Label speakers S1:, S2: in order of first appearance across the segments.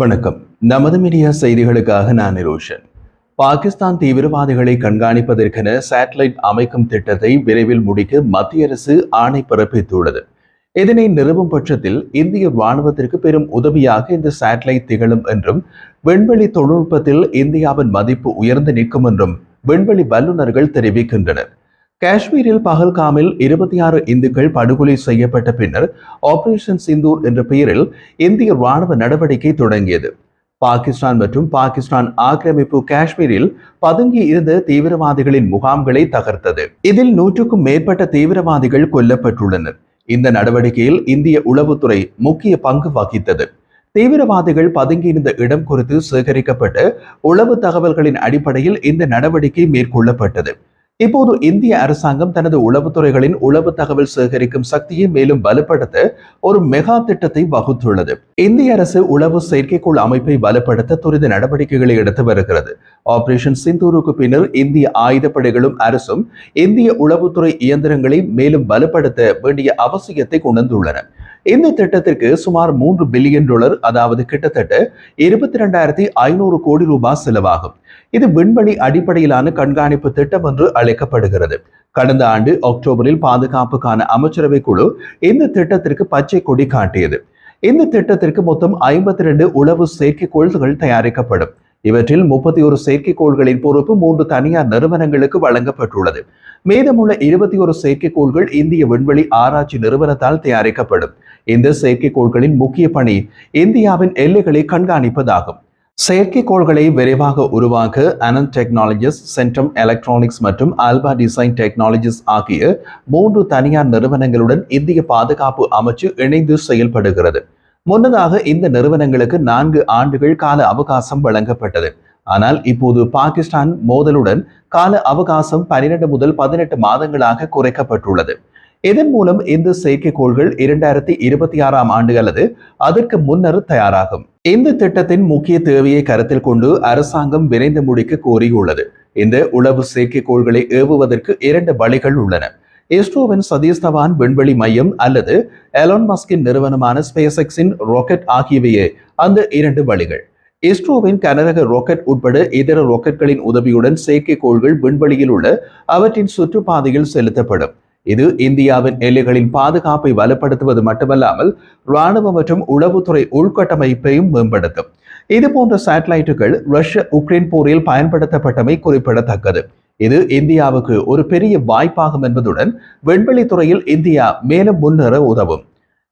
S1: வணக்கம். நமது மீடியா செய்திகளுக்காக நான் நிரோஷன். பாகிஸ்தான் தீவிரவாதிகளை கண்காணிப்பதற்கென சேட்டலைட் அமைக்கும் திட்டத்தை விரைவில் முடிக்க மத்திய அரசு ஆணை பிறப்பித்துள்ளது. இதனை நிறுவும் பட்சத்தில் இந்திய ராணுவத்திற்கு பெரும் உதவியாக இந்த சேட்டலைட் திகழும் என்றும் விண்வெளி தொழில்நுட்பத்தில் இந்தியாவின் மதிப்பு உயர்ந்து நிற்கும் என்றும் விண்வெளி வல்லுநர்கள் தெரிவிக்கின்றனர். காஷ்மீரில் பகல்காமில் இருபத்தி ஆறு இந்துக்கள் படுகொலை செய்யப்பட்ட பின்னர் ஆபரேஷன் சிந்தூர் என்ற பெயரில் இந்திய ராணுவ நடவடிக்கை தொடங்கியது. பாகிஸ்தான் மற்றும் பாகிஸ்தான் ஆக்கிரமிப்பு காஷ்மீரில் பதுங்கி இருந்த தீவிரவாதிகளின் முகாம்களை தகர்த்தது. இதில் நூற்றுக்கும் மேற்பட்ட தீவிரவாதிகள் கொல்லப்பட்டுள்ளனர். இந்த நடவடிக்கையில் இந்திய உளவுத்துறை முக்கிய பங்கு வகித்தது. தீவிரவாதிகள் பதுங்கியிருந்த இடம் குறித்து சேகரிக்கப்பட்ட உளவு தகவல்களின் அடிப்படையில் இந்த நடவடிக்கை மேற்கொள்ளப்பட்டது. இப்போது இந்திய அரசாங்கம் தனது உளவுத்துறைகளின் உளவு தகவல் சேகரிக்கும் சக்தியை மேலும் பலப்படுத்த ஒரு மெகா திட்டத்தை வகுத்துள்ளது. இந்திய அரசு உளவு செயற்கைக்கோள் அமைப்பை பலப்படுத்த துரித நடவடிக்கைகளை எடுத்து வருகிறது. ஆபரேஷன் சிந்தூருக்கு பின்னர் இந்திய ஆயுதப்படைகளும் அரசும் இந்திய உளவுத்துறை இயந்திரங்களை மேலும் பலப்படுத்த வேண்டிய அவசியத்தை கொண்டுள்ளன இந்த திட்டத்திற்கு சுமார் மூன்று பில்லியன் டாலர் அதாவது கிட்டத்தட்ட இருபத்தி ரெண்டாயிரத்தி ஐநூறு கோடி ரூபாய் செலவாகும். இது விண்வெளி அடிப்படையிலான கண்காணிப்பு திட்டம் என்று அழைக்கப்படுகிறது. கடந்த ஆண்டு அக்டோபரில் பாதுகாப்புக்கான அமைச்சரவை குழு இந்த திட்டத்திற்கு பச்சை கொடி காட்டியது. இந்த திட்டத்திற்கு மொத்தம் ஐம்பத்தி ரெண்டு உளவு செயற்கைக்கோள்கள் தயாரிக்கப்படும். இவற்றில் முப்பத்தி ஒரு செயற்கைக்கோள்களின் பொறுப்பு மூன்று தனியார் நிறுவனங்களுக்கு வழங்கப்பட்டுள்ளது. மீதமுள்ள இருபத்தி ஒரு செயற்கைக்கோள்கள் இந்திய விண்வெளி ஆராய்ச்சி நிறுவனத்தால் தயாரிக்கப்படும். இந்த செயற்கைக்கோள்களின் முக்கிய பணி இந்தியாவின் எல்லைகளை கண்காணிப்பதாகும். செயற்கைக்கோள்களை விரைவாக உருவாக்க அனந்த் டெக்னாலஜிஸ் சென்ட்ரம் எலக்ட்ரானிக்ஸ் மற்றும் ஆல்பா டிசைன் டெக்னாலஜிஸ் ஆகிய மூன்று தனியார் நிறுவனங்களுடன் இந்திய பாதுகாப்பு அமைச்சு இணைந்து செயல்படுகிறது. முன்னதாக இந்த நிறுவனங்களுக்கு நான்கு ஆண்டுகள் கால அவகாசம் வழங்கப்பட்டது. ஆனால் இப்போது பாகிஸ்தான் மோதலுடன் கால அவகாசம் பனிரெண்டு முதல் பதினெட்டு மாதங்களாக குறைக்கப்பட்டுள்ளது. இதன் மூலம் இந்த செயற்கைக்கோள்கள் இரண்டாயிரத்தி இருபத்தி ஆறாம் ஆண்டு அல்லது அதற்கு முன்னர் தயாராகும். இந்த திட்டத்தின் முக்கிய தேவையை கருத்தில் கொண்டு அரசாங்கம் விரைந்து முடிக்க கோரியுள்ளது. இந்த உளவு செயற்கைக்கோள்களை ஏவுவதற்கு இரண்டு வழிகள் உள்ளன. இஸ்ரோவின் சதீஷ் தவான் விண்வெளி மையம் அல்லது எலான் மஸ்கின் நிறுவனமான ஸ்பேஸ் எக்ஸின் ராக்கெட் ஆகியவையே அந்த இரண்டு வழிகள். இஸ்ரோவின் கனரக ராக்கெட் உட்பட இதர ராக்கெட்களின் உதவியுடன் செயற்கைக்கோள்கள் விண்வெளியில் உள்ள அவற்றின் சுற்றுப்பாதையில் செலுத்தப்படும். இது இந்தியாவின் எல்லைகளின் பாதுகாப்பை வலுப்படுத்துவது மட்டுமல்லாமல் ராணுவ மற்றும் உளவுத்துறை உள்கட்டமைப்பையும் மேம்படுத்தும். இது போன்ற சேட்டலைட்டுகள் ரஷ்ய உக்ரைன் போரில் பயன்படுத்தப்பட்டமை குறிப்பிடத்தக்கது. இது இந்தியாவுக்கு ஒரு பெரிய வாய்ப்பாகும் என்பதுடன் விண்வெளி துறையில் இந்தியா மேலும் முன்னேற உதவும்.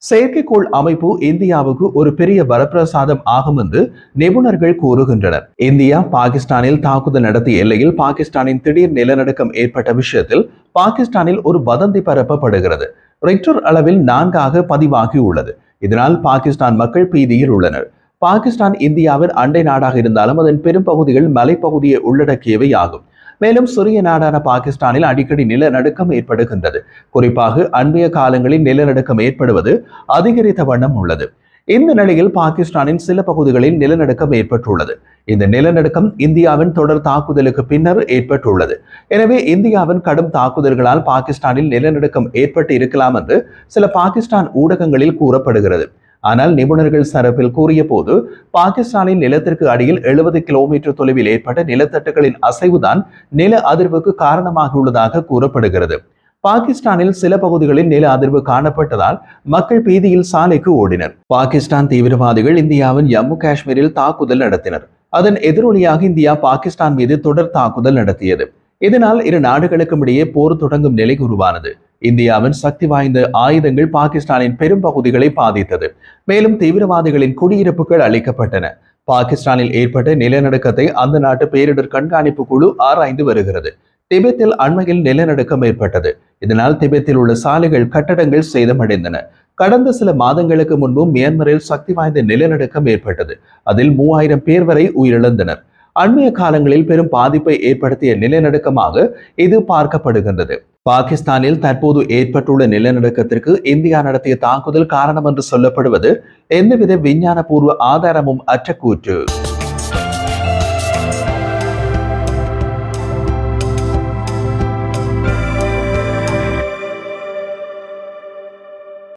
S1: செயற்கைக்கோள் அமைப்பு இந்தியாவுக்கு ஒரு பெரிய வரப்பிரசாதம் ஆகும் என்று நிபுணர்கள் கூறுகின்றனர். இந்தியா பாகிஸ்தானில் தாக்குதல் நடத்திய எல்லையில் பாகிஸ்தானின் திடீர் நிலநடுக்கம் ஏற்பட்ட விஷயத்தில் பாகிஸ்தானில் ஒரு வதந்தி பரப்பப்படுகிறது. ரிக்டர் அளவில் நான்காக பதிவாகி உள்ளது. இதனால் பாகிஸ்தான் மக்கள் பீதியில் உள்ளனர். பாகிஸ்தான் இந்தியாவின் அண்டை நாடாக இருந்தாலும் அதன் பெரும்பகுதிகள் மலைப்பகுதியை உள்ளடக்கியவை ஆகும். மேலும் சிறிய நாடான பாகிஸ்தானில் அடிக்கடி நிலநடுக்கம் ஏற்படுகின்றது. குறிப்பாக அண்மைய காலங்களில் நிலநடுக்கம் ஏற்படுவது அதிகரித்த வண்ணம் உள்ளது. இந்த நிலையில் பாகிஸ்தானின் சில பகுதிகளில் நிலநடுக்கம் ஏற்பட்டுள்ளது. இந்த நிலநடுக்கம் இந்தியாவின் தொடர் தாக்குதலுக்கு பின்னர் ஏற்பட்டுள்ளது. எனவே இந்தியாவின் கடும் தாக்குதல்களால் பாகிஸ்தானில் நிலநடுக்கம் ஏற்பட்டு இருக்கலாம் என்று சில பாகிஸ்தான் ஊடகங்களில் கூறப்படுகிறது. ஆனால் நிபுணர்கள் சரப்பில் கூறிய போது பாகிஸ்தானின் நிலத்திற்கு அடியில் எழுபது கிலோமீட்டர் தொலைவில் ஏற்பட்ட நிலத்தட்டுகளின் அசைவுதான் நில அதிர்வுக்கு காரணமாக உள்ளதாக கூறப்படுகிறது. பாகிஸ்தானில் சில பகுதிகளில் நில அதிர்வு காணப்பட்டதால் மக்கள் பீதியில் சாலைக்கு ஓடினர். பாகிஸ்தான் தீவிரவாதிகள் இந்தியாவின் ஜம்மு காஷ்மீரில் தாக்குதல் நடத்தினர். அதன் எதிரொலியாக இந்தியா பாகிஸ்தான் மீது தொடர் தாக்குதல் நடத்தியது. இதனால் இரு நாடுகளுக்கும் இடையே போர் தொடங்கும் நிலை உருவானது. இந்தியாவின் சக்தி வாய்ந்த ஆயுதங்கள் பாகிஸ்தானின் பெரும் பகுதிகளை பாதித்தது. மேலும் தீவிரவாதிகளின் குடியிருப்புகள் அளிக்கப்பட்டன பாகிஸ்தானில் ஏற்பட்ட நிலநடுக்கத்தை அந்த நாட்டு பேரிடர் கண்காணிப்பு குழு ஆராய்ந்து வருகிறது. திபெத்தில் அண்மையில் நிலநடுக்கம் ஏற்பட்டது. இதனால் திபெத்தில் உள்ள சாலைகள் கட்டடங்கள் சேதமடைந்தன. கடந்த சில மாதங்களுக்கு முன்பு மியான்மரில் சக்தி வாய்ந்த நிலநடுக்கம் ஏற்பட்டது. அதில் மூவாயிரம் பேர் வரை உயிரிழந்தனர். அண்மைய காலங்களில் பெரும் பாதிப்பை ஏற்படுத்திய நிலநடுக்கமாக இது பார்க்கப்படுகின்றது. பாகிஸ்தானில் தற்போது ஏற்பட்டுள்ள நிலநடுக்கத்திற்கு இந்தியா நடத்திய தாக்குதல் காரணம் என்று சொல்லப்படுவது எந்தவித விஞ்ஞானபூர்வ ஆதாரமும் அற்ற கூற்று.